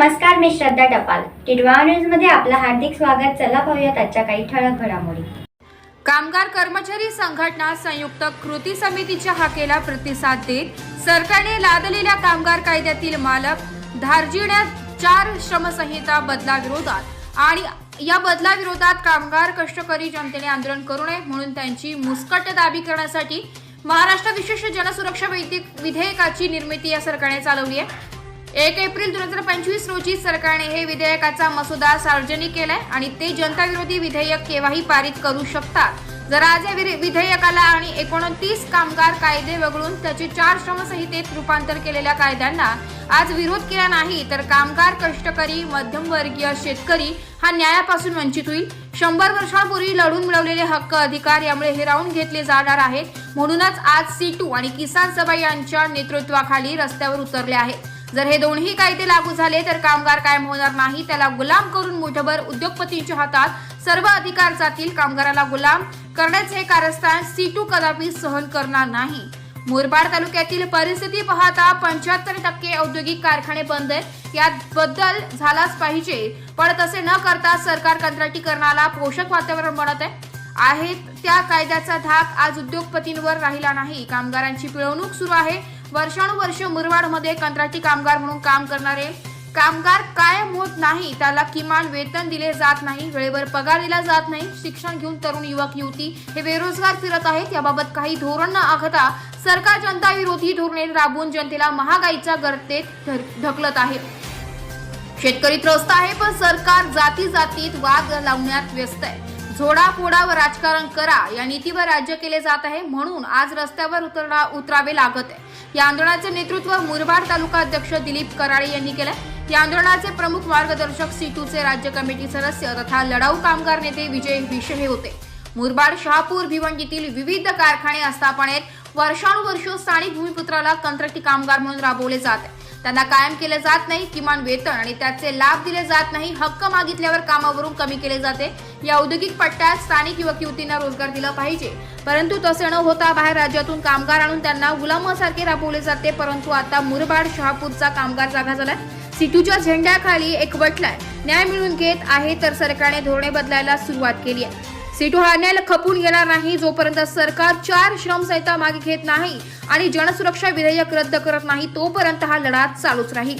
नमस्कार मी श्रद्धा टपाल. टिडवा न्यूजमध्ये आपलं हार्दिक स्वागत. चला पाहूयात आजच्या काही ठळक घडामोडी. कामगार कर्मचारी संघटना संयुक्त कृती समितीच्या हाकेला प्रतिसाद देत सरकारने लादलेल्या कामगार कायद्यातील मालक धारजिण्यात चार श्रमसंहिता बदलाविरोधात आणि या बदलाविरोधात कामगार कष्टकरी जनतेने आंदोलन करू नये म्हणून त्यांची मुस्कट दाबी करण्यासाठी महाराष्ट्र विशेष जनसुरक्षा वैदिक विधेयकाची निर्मिती या सरकारने चालवली आहे. एक एप्रिल दोन हजार पंचवीस रोजी सरकारने हे विधेयकाचा मसुदा सार्वजनिक केलाय आणि ते जनता विरोधी विधेयक केव्हाही पारित करू शकतात. जर आज या विधेयकाला आणि एकोणतीस कामगार कायदे वगळून त्याचे चार श्रमसंहितेत रूपांतर केलेल्या कायद्यांना आज विरोध केला नाही तर कामगार कष्टकरी मध्यमवर्गीय शेतकरी हा न्यायापासून वंचित होईल. शंभर वर्षांपूर्वी लढून मिळवलेले हक्क अधिकार यामुळे हिरावून घेतले जाणार आहेत म्हणूनच आज सीटू आणि किसान सभा यांच्या नेतृत्वाखाली रस्त्यावर उतरले आहेत जर हे दोन्ही कायदे लागू झाले तर कामगार कायम होणार नाही. त्याला गुलाम करून मोठभर उद्योगपतींच्या हातात सर्व अधिकार जातील. कामगाराला गुलाम करण्याचे हे कारस्थान सीटू कदापि सहन करणार नाही. मुरबाड तालुक्यातील परिस्थिती पाहता पंच्याहत्तर टक्के औद्योगिक कारखाने बंद आहेत. यात बदल झालाच पाहिजे. पण तसे न करता सरकार कंत्राटीकरणाला पोषक वातावरण बनत आहे. आहेत त्या कायद्याचा धाक आज उद्योगपतींवर राहिला नाही. कामगारांची पिळवणूक सुरू आहे. वर्षानुवर्ष मुरवाडमध्ये कंत्राटी कामगार म्हणून काम करणारे. कामगार कायम होत नाही त्याला किमान वेतन दिले जात नाही वेळेवर पगार दिला जात नाही शिक्षण घेऊन तरुण युवक युवती हे बेरोजगार फिरत आहेत. याबाबत काही धोरण न आखता सरकार जनता विरोधी धोरणे राबवून जनतेला महागाईच्या गर्तेत ढकलत आहे. शेतकरी त्रस्त आहे पण सरकार जाती जातीत वाद लावण्यात व्यस्त आहे. झोडा फोडावर राजकारण करा या नीतीवर राज्य केले जात आहे म्हणून आज रस्त्यावर उतरा उतरावे लागत आहे. या आंदोलनाचे नेतृत्व मुरबाड तालुका अध्यक्ष दिलीप कराळे यांनी केलंय. या आंदोलनाचे प्रमुख मार्गदर्शक सीटूचे राज्य कमिटी सदस्य तथा लढाऊ कामगार नेते विजय विषय हे होते. मुरबाड शहापूर भिवंडीतील विविध कारखाने आस्थापनेत वर्षानुवर्ष स्थानिक भूमिपुत्राला कंत्राटी कामगार म्हणून राबवले जात आहे. त्यांना कायम केले जात नाही किमान वेतन आणि त्याचे लाभ दिले जात नाही हक्क मागितल्यावर कामावरून कमी केले जाते. या औद्योगिक पट्ट्यात स्थानिक युवक युवतींना रोजगार दिला पाहिजे. परंतु तसे न होता बाहेर राज्यातून कामगार आणून त्यांना गुलामासारखे राबवले जाते परंतु आता मुरबाड शहापूरचा कामगार जागा झालाय. सिटूच्या झेंड्याखाली एकवटलाय न्याय मिळून घेत आहे तर सरकारने धोरणे बदलायला सुरुवात केली आहे. सीटू हा न्यायाला खपून येणार नाही जोपर्यंत सरकार चार श्रमसंहिता मागे घेत नाही आणि जनसुरक्षा विधेयक रद्द करत नाही तोपर्यंत हा लढा चालूच राहील.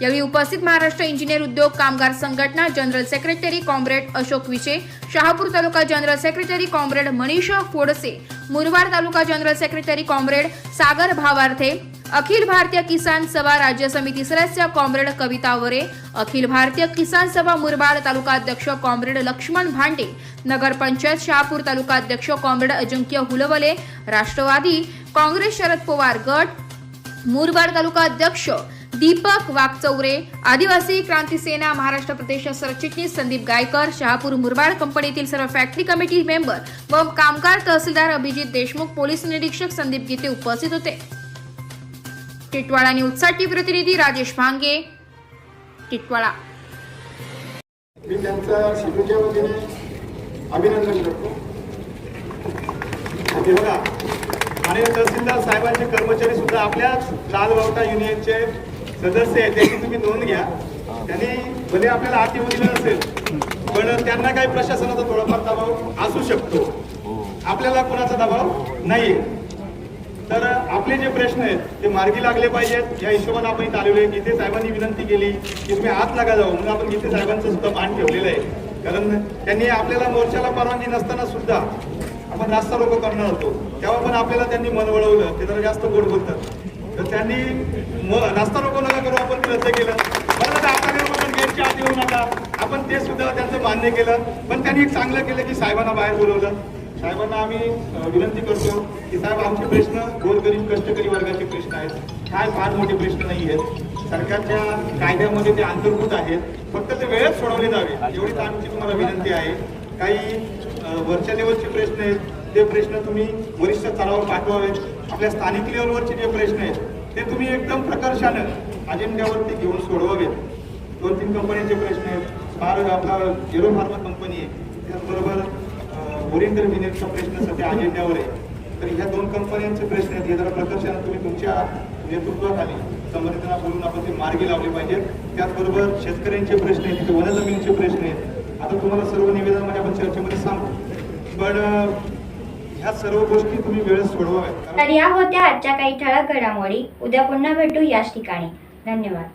यावेळी उपस्थित महाराष्ट्र इंजिनियर उद्योग कामगार संघटना general secretary comrade Ashok Viche Shahapur taluka general secretary comrade Manish Phodse Murbad taluka general secretary comrade Sagar Bhavarthe Akhil Bharatiya Kisan Sabha राज्य समिती सदस्य कॉम्रेड कविता वरे अखिल भारतीय किसान सभा मुरबाड तालुका अध्यक्ष कॉम्रेड लक्ष्मण भांडे नगरपंचायत शहापूर तालुका अध्यक्ष कॉम्रेड अजिंक्य हुलवले राष्ट्रवादी काँग्रेस शरद पवार गट मुरबाड तालुका अध्यक्ष दीपक वाघचौरे आदिवासी क्रांती सेना महाराष्ट्र प्रदेश सरचिटणीस संदीप गायकर शहापूर मुरबाड कंपनीतील सर्व फॅक्टरी कमिटी मेंबर व कामगार तहसीलदार अभिजित देशमुख पोलीस निरीक्षक संदीप गीते उपस्थित होते. टिटवाळा न्यूजसाठी प्रतिनिधी राजेश भांगे टिटवाळा. मी त्यांचं शिटूच्या वतीने अभिनंदन करतो. हे बघा आणि तहसीलदार साहेबांचे कर्मचारी सुद्धा आपल्याच लालबावटा युनियनचे सदस्य आहेत त्याची तुम्ही नोंद घ्या. त्यांनी भले आपल्याला आरटीओ दिलं नसेल पण त्यांना काही प्रशासनाचा थोडाफार दबाव असू शकतो. आपल्याला कोणाचा दबाव नाही तर आपले जे प्रश्न आहेत ते मार्गी लागले पाहिजेत. या हिशोबाने आपण इथे आलेलो आहे. गीते साहेबांनी विनंती केली की तुम्ही आत लागा जाऊ म्हणून आपण गीते साहेबांचं सुद्धा मान ठेवलेलं आहे. कारण त्यांनी आपल्याला मोर्चाला परवानगी नसताना सुद्धा आपण रास्ता लोक करणार होतो. तेव्हा पण आपल्याला त्यांनी मन वळवलं. ते जरा जास्त गोड बोलतात. तर त्यांनी रास्ता रोको नका करू आपण रद्द केलं. बरं आता गेटच्या आत नका. आपण ते सुद्धा त्यांचं मान्य केलं. पण त्यांनी एक चांगलं केलं की साहेबांना बाहेर बोलवलं. साहेबांना आम्ही विनंती करतो की साहेब आमचे प्रश्न गोरगरीब कष्टकरी वर्गाचे प्रश्न आहेत. काय फार मोठे प्रश्न नाही आहेत. सरकारच्या कायद्यामध्ये ते अंतर्भूत आहेत. फक्त ते वेळेत सोडवले जावे. एवढीच आमची तुम्हाला विनंती आहे. काही वरच्या लेवलचे प्रश्न आहेत. ते प्रश्न तुम्ही वरिष्ठ स्तरावर पाठवावेत. आपल्या स्थानिक लेवलवरचे जे प्रश्न आहेत ते तुम्ही एकदम प्रकर्षानं अजेंड्यावरती घेऊन सोडवावेत. दोन तीन कंपन्यांचे प्रश्न आहेत. फार आपला झिरो फार्मा कंपनी आहे. त्याचबरोबर ओरिएंटल मिनेटचा प्रश्न सध्या अजेंड्यावर आहे. तर ह्या दोन कंपन्यांचे प्रश्न आहेत. हे जरा प्रकर्षाने तुम्ही तुमच्या नेतृत्वाखाली संबंधितांना बोलून आपण ते मार्गी लावले पाहिजेत. त्याचबरोबर शेतकऱ्यांचे प्रश्न आहेत तिथे वनजमिनीचे प्रश्न आहेत. आता तुम्हाला सर्व निवेदनामध्ये आपण चर्चेमध्ये सांगू. पण ह्या सर्व गोष्टी तुम्ही वेळ सोडवाव्यात. तर या होत्या आजच्या काही ठळक घडामोडी. उद्या पुन्हा भेटू याच ठिकाणी. धन्यवाद.